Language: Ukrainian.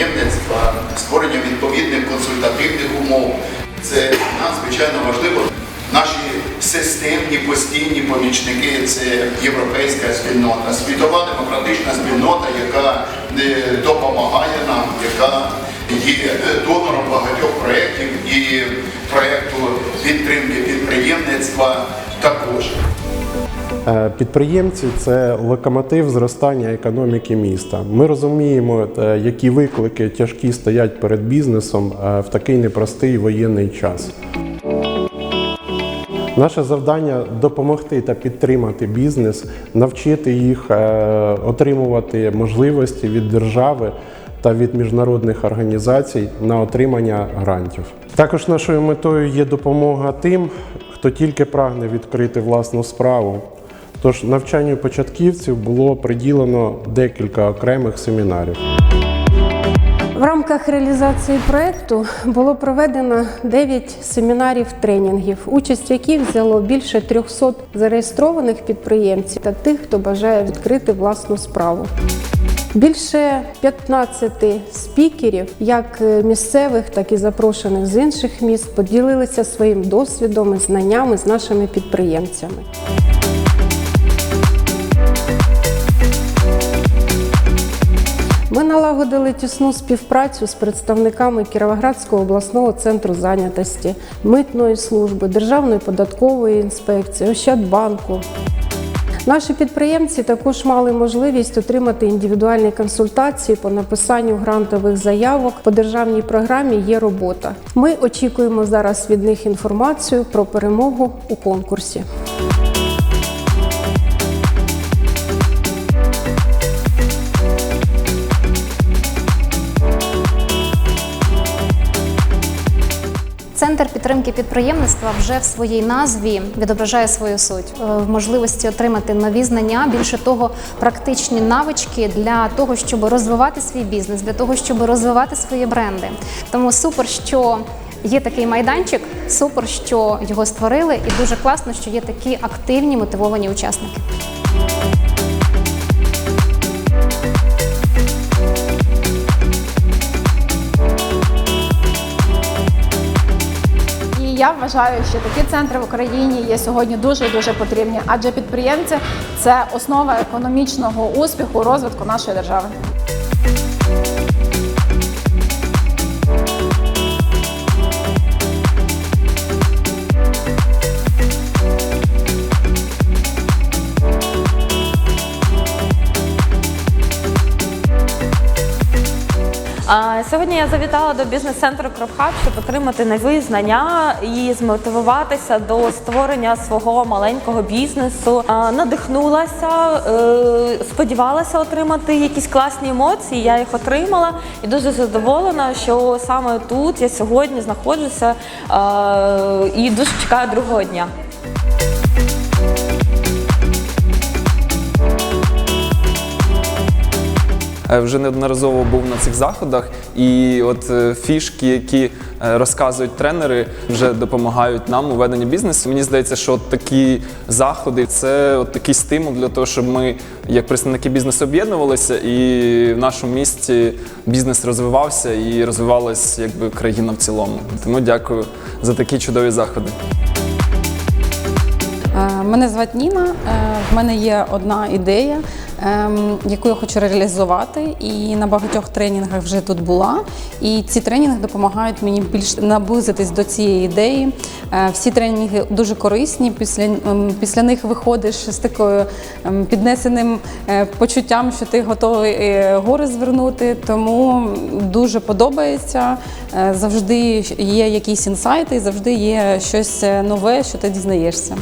підприємництва, створення відповідних консультативних умов. Це надзвичайно важливо. Наші системні постійні помічники це європейська спільнота, світова демократична спільнота, яка е, допомагає нам, яка є е, донором багатьох проєктів і проєкту підтримки підприємництва також. Е, Підприємці це локомотив зростання економіки міста. Ми розуміємо, е, які виклики тяжкі стоять перед бізнесом е, в такий непростий воєнний час. Наше завдання допомогти та підтримати бізнес, навчити їх отримувати можливості від держави та від міжнародних організацій на отримання грантів. Також нашою метою є допомога тим, хто тільки прагне відкрити власну справу. Тож навчанню початківців було приділено декілька окремих семінарів. В рамках реалізації проекту було проведено 9 семінарів тренінгів, участь яких взяло більше 300 зареєстрованих підприємців та тих, хто бажає відкрити власну справу. Більше 15 спікерів, як місцевих, так і запрошених з інших міст, поділилися своїм досвідом і знаннями з нашими підприємцями. Налагодили тісну співпрацю з представниками Кіровоградського обласного центру зайнятості, митної служби, Державної податкової інспекції, Ощадбанку. Наші підприємці також мали можливість отримати індивідуальні консультації по написанню грантових заявок по державній програмі Є робота. Ми очікуємо зараз від них інформацію про перемогу у конкурсі. Центр підтримки підприємництва вже в своїй назві відображає свою суть Е, в можливості отримати нові знання, більше того, практичні навички для того, щоб розвивати свій бізнес, для того, щоб розвивати свої бренди. Тому супер, що є такий майданчик, супер, що його створили, і дуже класно, що є такі активні мотивовані учасники. Я вважаю, що такі центри в Україні є сьогодні дуже дуже потрібні, адже підприємці це основа економічного успіху, розвитку нашої держави. Сьогодні я завітала до бізнес-центру Кропхаб, щоб отримати нові знання і змотивуватися до створення свого маленького бізнесу. Надихнулася, е, сподівалася отримати якісь класні емоції. Я їх отримала і дуже задоволена, що саме тут я сьогодні знаходжуся е, і дуже чекаю другого дня. Вже неодноразово був на цих заходах, і от е, фішки, які е, розказують тренери, вже допомагають нам у веденні бізнесу. Мені здається, що от такі заходи це от такий стимул для того, щоб ми, як представники бізнесу, об'єднувалися, і в нашому місті бізнес розвивався і розвивалась якби країна в цілому. Тому дякую за такі чудові заходи. Е, Мене звати Ніна. Е, В мене є одна ідея, ем, яку я хочу реалізувати. І на багатьох тренінгах вже тут була. І ці тренінги допомагають мені більш наблизитись до цієї ідеї. Е, Всі тренінги дуже корисні. Після, ем, після них виходиш з такою ем, піднесеним почуттям, що ти готовий гори звернути. Тому дуже подобається. Завжди є якісь інсайти, завжди є щось нове, що ти дізнаєшся.